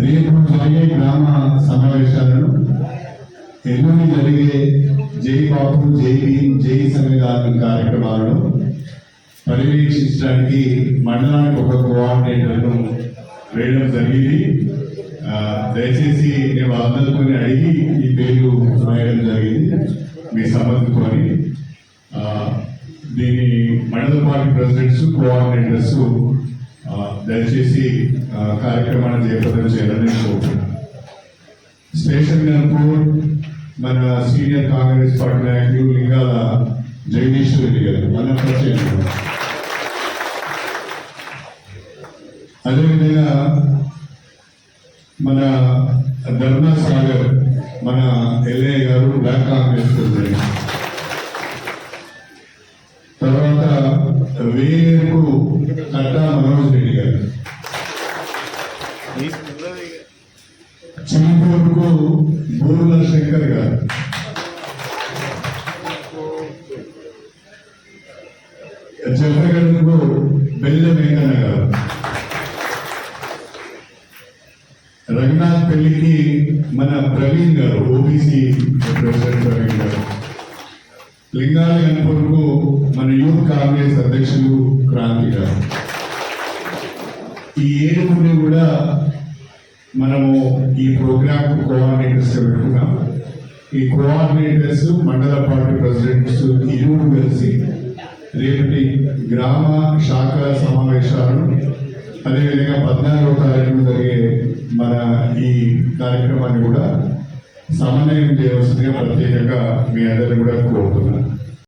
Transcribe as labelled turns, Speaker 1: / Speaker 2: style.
Speaker 1: రేపు జరిగే గ్రామ సమావేశాలను ఎల్లుండి జరిగే జై బాపు జై భీమ్ జై సంవిధానం కార్యక్రమాలను పర్యవేక్షించడానికి మండలానికి ఒక కోఆర్డినేటర్ను వేయడం జరిగింది. దయచేసి నేను వాళ్ళందరితో అడిగి ఈ పేరు రాయడం జరిగింది. మీ సమ్మతితోని దీని మండల పార్టీ ప్రెసిడెంట్స్ కోఆర్డినేటర్స్ దయచేసి కార్యక్రమాన్ని జయప్రదం చేయాలని కోరుతున్నాను స్టేషన్ గన్పూర్ మన సీనియర్ కాంగ్రెస్ పార్టీ నాయకులు లింగాల జగదీష్ రెడ్డి గారు మన పరిచయం అదేవిధంగా మన ధర్నా సాగర్ మన ఎల్ఏ గారు బ్లాక్ కాంగ్రెస్ తర్వాత వేరు కట్టా మనోజ్ రెడ్డి గారు. చిన్నపూర్కు బూర్ల శంకర్ గారు. జఫర్గఢ్కు బెల్ల వెంకన్న గారు. రంగనాథ్ పెళ్ళికి మన ప్రవీణ్ గారు ఓబీసీ ప్రెసిడెంట్ ప్రవీణ్ గారు. లింగాల గణపూర్కు మన యూత్ కాంగ్రెస్ అధ్యక్షులు క్రాంతి గారు. ఈ ఏడుగురిని కూడా మనము ఈ ప్రోగ్రామ్ కోఆర్డినేటర్స్ పెట్టుకున్నాం. ఈ కోఆర్డినేటర్స్ మండల పార్టీ ప్రెసిడెంట్స్ ఇరువురు కలిసి రేపటి గ్రామ శాఖ సమావేశాలను అదేవిధంగా పద్నాలుగో తారీఖు జరిగే మన ఈ కార్యక్రమాన్ని కూడా సమన్వయం చేయవలసిందిగా ప్రత్యేకంగా మీ అందరిని కూడా కోరుతున్నాను.